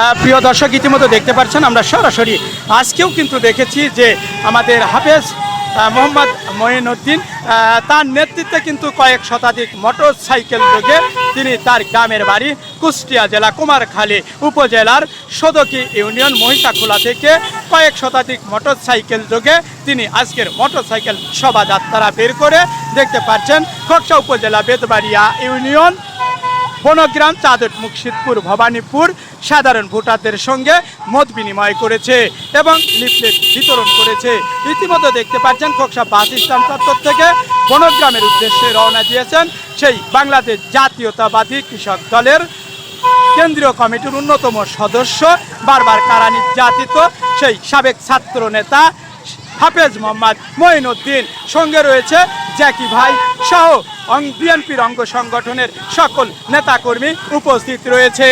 আহ, প্রিয় দর্শক ইতিমধ্যে দেখতে পাচ্ছেন আমরা সরাসরি আজকেও কিন্তু দেখেছি যে আমাদের হাফেজ মোহাম্মদ মঈনুদ্দিন তার নেতৃত্বে কিন্তু কয়েক শতাধিক মোটর সাইকেল যোগে তিনি তার গ্রামের বাড়ি কুষ্টিয়া জেলা কুমারখালী উপজেলার সদকি ইউনিয়ন মহিষাখোলা থেকে কয়েক শতাধিক মোটর সাইকেল যোগে তিনি আজকের মোটর সাইকেল শোভাযাত্রা বের করে দেখতে পাচ্ছেন খোকসা উপজেলা বেদবাড়িয়া ইউনিয়ন। বনগ্রাম চাঁদট মুর্শিদপুর, ভবানীপুর সাধারণ ভোটারদের সঙ্গে মত বিনিময় করেছে এবং লিফলেট বিতরণ করেছে। ইতিমধ্যে দেখতে পাচ্ছেন, খোকসা বাস স্ট্যান্ড চত্বর থেকে বনগ্রামের উদ্দেশ্যে রওনা দিয়েছেন সেই বাংলাদেশ জাতীয়তাবাদী কৃষক দলের কেন্দ্রীয় কমিটির অন্যতম সদস্য বারবার কারা নির্যাতিত সেই সাবেক ছাত্র নেতা হাফেজ মোহাম্মদ মঈনুদ্দিন। সঙ্গে রয়েছে জ্যাকি ভাই সহ বিএনপির অঙ্গ সংগঠনের সকল নেতাকর্মী উপস্থিত রয়েছে।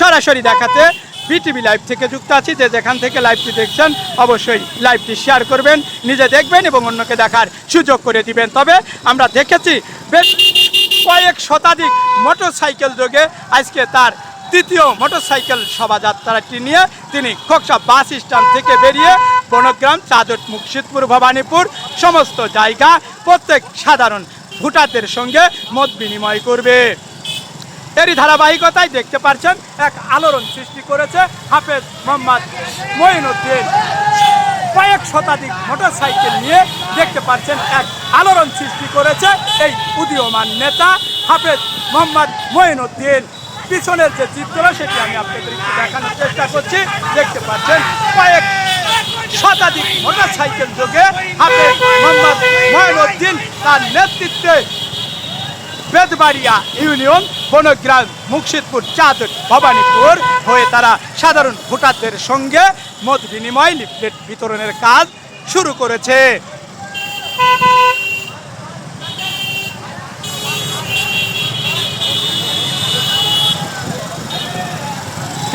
সরাসরি দেখাতে বিটিভি লাইভ থেকে যুক্ত আছি। যে যেখান থেকে লাইভটি দেখছেন, অবশ্যই লাইভটি শেয়ার করবেন, নিজে দেখবেন এবং অন্যকে দেখার সুযোগ করে দিবেন। তবে আমরা দেখেছি বেশ কয়েক শতাধিক মোটর সাইকেল যোগে আজকে তার তৃতীয় মোটরসাইকেল শোভাযাত্রাটি নিয়ে তিনি খোকসা বাস স্ট্যান্ড থেকে বেরিয়ে বনগ্রাম চাদট মুর্শিদপুর ভবানীপুর, সমস্ত জায়গা, প্রত্যেক সাধারণ ভোটারদের সঙ্গে মত বিনিময় করবে। এরই ধারাবাহিকতায় দেখতে পাচ্ছেন এক আলোড়ন সৃষ্টি করেছে হাফেজ মোহাম্মদ মঈনুদ্দিন। কয়েক শতাধিক মোটরসাইকেল নিয়ে দেখতে পাচ্ছেন এক আলোড়ন সৃষ্টি করেছে এই উদীয়মান নেতা হাফেজ মোহাম্মদ মঈনুদ্দিন। পিছনের যে চিত্র সেটি আমি আপনাদের একটু দেখানোর চেষ্টা করছি। দেখতে পাচ্ছেন, কয়েক শতাধিক মোটরসাইকেল যোগে হাফেজ মোহাম্মদ মঈনুদ্দিন তার নেতৃত্বে বেদবাড়িয়া ইউনিয়ন, বনগ্রাম, মুর্শিদপুর চাঁদ ভবানীপুর হয়ে তারা সাধারণ ভোটারদের সঙ্গে মত বিনিময় লিফলেট বিতরণের কাজ শুরু করেছে।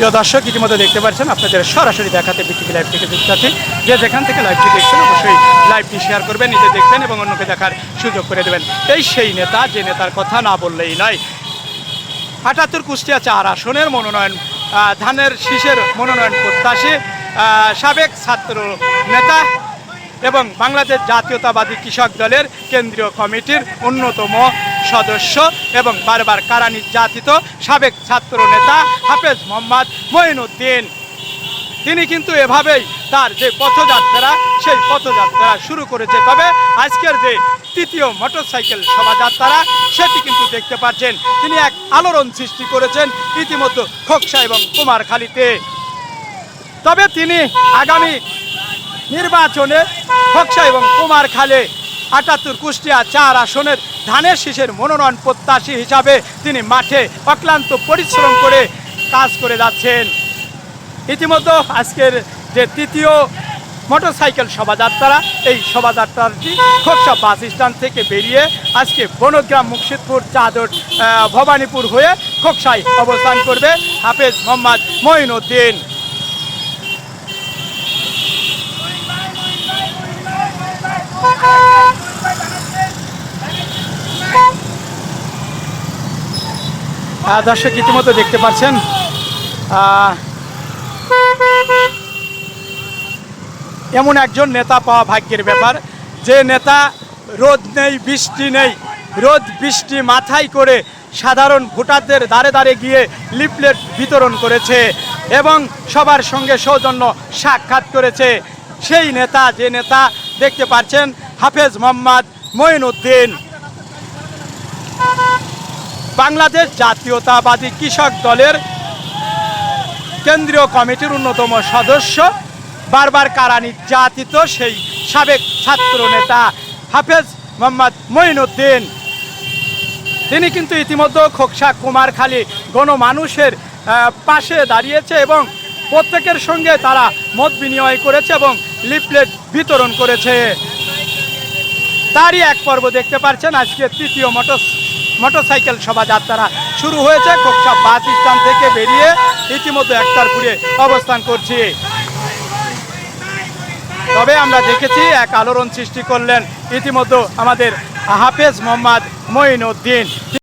প্রিয় দর্শক, ইতিমধ্যে দেখতে পাচ্ছেন আপনাদের সরাসরি দেখাতে বিটিভি লাইভ থেকে যুক্ত যে যেখান থেকে লাইভটি দেখছেন, অবশ্যই লাইভটি শেয়ার করবেন, নিজে দেখবেন এবং অন্যকে দেখার সুযোগ করে দেবেন। এই সেই নেতা, যে নেতার কথা না বললেই নয়। আটাত্তর কুষ্টিয়া চার আসনের মনোনয়ন ধানের শীষের মনোনয়ন প্রত্যাশী সাবেক ছাত্র নেতা এবং বাংলাদেশ জাতীয়তাবাদী কৃষক দলের কেন্দ্রীয় কমিটির অন্যতম সদস্য এবং বারবার কারা নির্যাতিত সাবেক ছাত্র নেতা হাফেজ মোহাম্মদ মঈনুদ্দিন। তিনি কিন্তু এভাবেই তার যে পথযাত্রা, সেই পথযাত্রা শুরু করেছে। তবে আজকের যে তৃতীয় মোটরসাইকেল শোভাযাত্রা, সেটি কিন্তু দেখতে পাচ্ছেন। তিনি এক আলোড়ন সৃষ্টি করেছেন ইতিমধ্যে খোকসা এবং কুমারখালীতে। তবে তিনি আগামী নির্বাচনে খোকসা এবং কুমারখালে আটাত্তর, কুষ্টিয়া চার আসনের ধানের শীষের মনোনয়ন প্রত্যাশী হিসাবে তিনি মাঠে অক্লান্ত পরিশ্রম করে কাজ করে যাচ্ছেন। ইতিমধ্যে আজকের যে তৃতীয় মোটরসাইকেল শোভাযাত্রা, এই শোভাযাত্রাটি খোকসা বাস স্ট্যান্ড থেকে বেরিয়ে আজকে বনগ্রাম মুর্শিদপুর চাদর ভবানীপুর হয়ে খোকসায় অবস্থান করবে হাফেজ মোহাম্মদ মঈনুদ্দিন। দর্শক ইতিমধ্যে দেখতে পাচ্ছেন এমন একজন নেতা পাওয়া ভাগ্যের ব্যাপার। যে নেতা রোদ নেই, বৃষ্টি নেই, রোদ, বৃষ্টি মাথায় করে সাধারণ ভোটারদের দাঁড়ে দাঁড়ে গিয়ে লিফলেট বিতরণ করেছে এবং সবার সঙ্গে সৌজন্য সাক্ষাৎ করেছে। সেই নেতা, যে নেতা দেখতে পাচ্ছেন, হাফেজ মোহাম্মদ মঈনুদ্দিন। বাংলাদেশ জাতীয়তাবাদী কৃষক দলের কেন্দ্রীয় কমিটির অন্যতম সদস্য। বারবার কারা নির্যাতিত সেই সাবেক ছাত্র নেতা হাফেজ মোহাম্মদ মঈনুদ্দিন। তিনি কিন্তু ইতিমধ্যে খোকসা কুমারখালী গণমানুষের পাশে দাঁড়িয়েছে এবং প্রত্যেকের সঙ্গে তারা মত বিনিময় করেছে এবং লিফলেট বিতরণ করেছে। তারই এক পর্ব দেখতে পাচ্ছেন আজকে তৃতীয় মোটর মোটরসাইকেল শোভাযাত্রা শুরু হয়েছে। খোকসা বাস স্ট্যান্ড থেকে বেরিয়ে ইতিমধ্যে একতারপুরে অবস্থান করছে। তবে আমরা দেখেছি, এক আলোড়ন সৃষ্টি করলেন ইতিমধ্যে আমাদের হাফেজ মোহাম্মদ মঈনুদ্দিন।